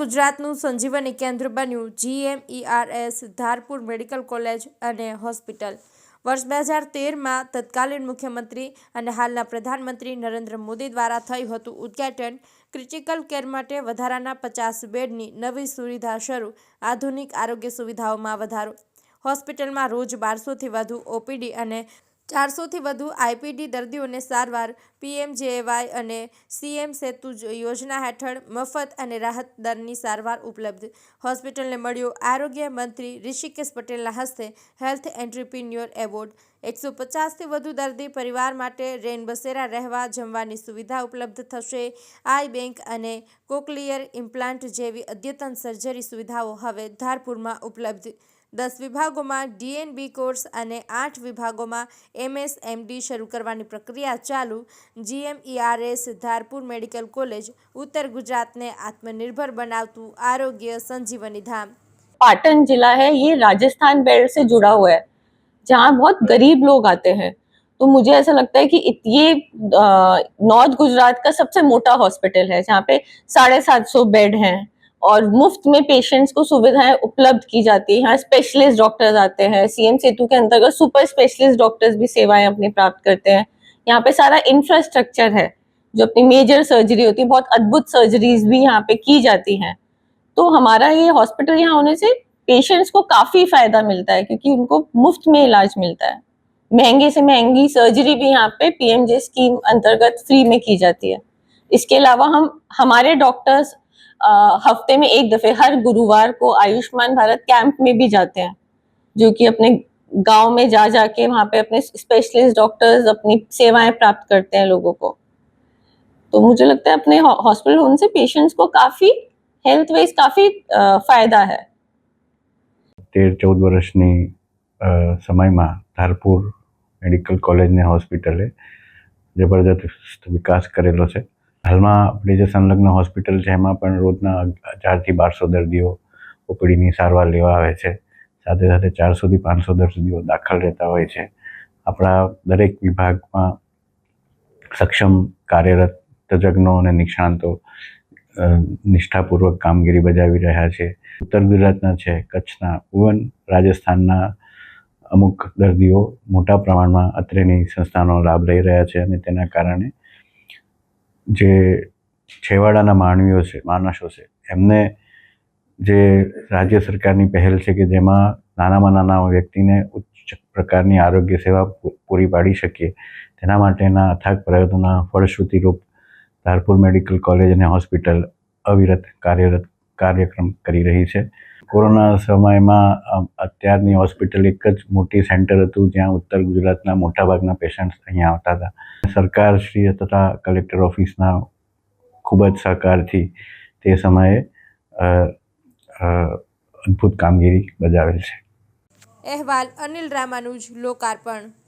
ગુજરાતનું સંજીવની કેન્દ્ર બન્યું જીએમઈઆરએસ, ધારપુર મેડિકલ કોલેજ અને હોસ્પિટલ. વર્ષ બે હજાર તેરમાં તત્કાલીન મુખ્યમંત્રી અને હાલના પ્રધાનમંત્રી નરેન્દ્ર મોદી દ્વારા થયું હતું ઉદ્ઘાટન. ક્રિટિકલ કેર માટે વધારાના પચાસ બેડની નવી સુવિધા શરૂ. આધુનિક આરોગ્ય સુવિધાઓમાં વધારો. હોસ્પિટલમાં રોજ બારસોથી વધુ ઓપીડી અને ચારસોથી વધુ આઈપીડી દર્દીઓને સારવાર પીએમજેએવાય અને સીએમ સેતુ યોજના હેઠળ મફત અને રાહત દરની સારવાર ઉપલબ્ધ. હોસ્પિટલને મળ્યો આરોગ્ય મંત્રી ઋષિકેશ પટેલના હસ્તે હેલ્થ એન્ટરપ્રિન્યોર એવોર્ડ. એકસો પચાસથી વધુ દર્દી પરિવાર માટે રેનબસેરા રહેવા જમવાની સુવિધા ઉપલબ્ધ થશે. આઈ બેંક અને કોકલિયર ઇમ્પ્લાન્ટ જેવી અદ્યતન સર્જરી સુવિધાઓ હવે ધારપુરમાં ઉપલબ્ધ. દસ વિભાગોમાં ડીએનબી કોર્સ અને આઠ વિભાગોમાં એમએસ એમડી શરૂ કરવાની પ્રક્રિયા ચાલુ જીએમઈઆરએસ ધારપુર મેડિકલ કોલેજ ઉત્તર ગુજરાતને આત્મનિર્ભર બનાવતું આરોગ્ય સંજીવની ધામ पाटन जिला है ये राजस्थान बेल्ट से जुड़ा हुआ है जहाँ बहुत गरीब लोग आते हैं तो मुझे ऐसा लगता है कि इत- ये नॉर्थ गुजरात का सबसे मोटा हॉस्पिटल है जहाँ पे साढ़े सात सौ बेड हैं और मुफ़्त में पेशेंट्स को सुविधाएँ उपलब्ध की जाती है। यहाँ स्पेशलिस्ट डॉक्टर्स आते हैं। सीएम सेतु के अंतर्गत सुपर स्पेशलिस्ट डॉक्टर्स भी सेवाएँ अपनी प्राप्त करते हैं, यहाँ पे सारा इंफ्रास्ट्रक्चर है, जो अपनी मेजर सर्जरी होती है। बहुत अद्भुत सर्जरीज भी यहाँ पे की जाती हैं। तो हमारा ये हॉस्पिटल यहाँ होने से पेशेंट्स को काफ़ी फ़ायदा मिलता है, क्योंकि उनको मुफ़्त में इलाज मिलता है। महँगे से महँगी सर्जरी भी यहाँ पे पीएमजे स्कीम अंतर्गत फ्री में की जाती है। इसके अलावा हम, हमारे डॉक्टर्स हफ्ते में एक दफे हर गुरुवार को आयुष्मान भारत कैंप में भी जाते हैं जो कि अपने गांव में जा जाके वहाँ पे अपने स्पेशलिस्ट डॉक्टर्स अपनी सेवाएं प्राप्त करते हैं लोगों को तो मुझे लगता है अपने हॉस्पिटल होने से पेशेंट्स को काफी हेल्थ वाइज काफी अ, फायदा है તેર ચૌદ વર્ષની અ, સમયમાં ધારપુર મેડિકલ કોલેજ ને હોસ્પિટલે જબરદસ્ત વિકાસ કરેલો છે હાલમાં આપણે જે સંલગ્ન હોસ્પિટલ છે, એમાં પણ રોજના હજારથી બારસો દર્દીઓ ઓપીડીની સારવાર લેવા આવે છે. સાથે સાથે ચારસોથી પાંચસો દર્દીઓ દાખલ રહેતા હોય છે. આપણા દરેક વિભાગમાં સક્ષમ કાર્યરત તજજ્ઞો અને નિષ્ણાંતો નિષ્ઠાપૂર્વક કામગીરી બજાવી રહ્યા છે. ઉત્તર ગુજરાતના છે, કચ્છના ઇવન રાજસ્થાનના અમુક દર્દીઓ મોટા પ્રમાણમાં અત્રેની સંસ્થાનો લાભ લઈ રહ્યા છે અને તેના કારણે જે છેવાડાના માનવીઓ છે, માણસો છે, એમને જે રાજ્ય સરકારની પહેલ છે કે જેમાં નાનામાં નાના વ્યક્તિને ઉચ્ચ પ્રકારની આરોગ્ય સેવા પૂરી પાડી શકીએ, તેના માટેના અથાગ પ્રયત્નોના ફળશ્રુતિરૂપ ધારપુર મેડિકલ કોલેજ અને હોસ્પિટલ અવિરત કાર્યરત કાર્યક્રમ કરી રહી છે. કોરોના સમયમાં અત્યારની હોસ્પિટલ એક જ મોટી સેન્ટર હતું, જ્યાં ઉત્તર ગુજરાતના મોટાભાગના પેશન્ટ્સ અહીંયા આવતા હતા. સરકારશ્રી તથા કલેક્ટર ઓફિસના ખૂબ જ સહકારથી તે સમયે અદ્ભુત કામગીરી બજાવેલ છે. અહેવાલ અનિલ રામાનુજ, લોકાર્પણ.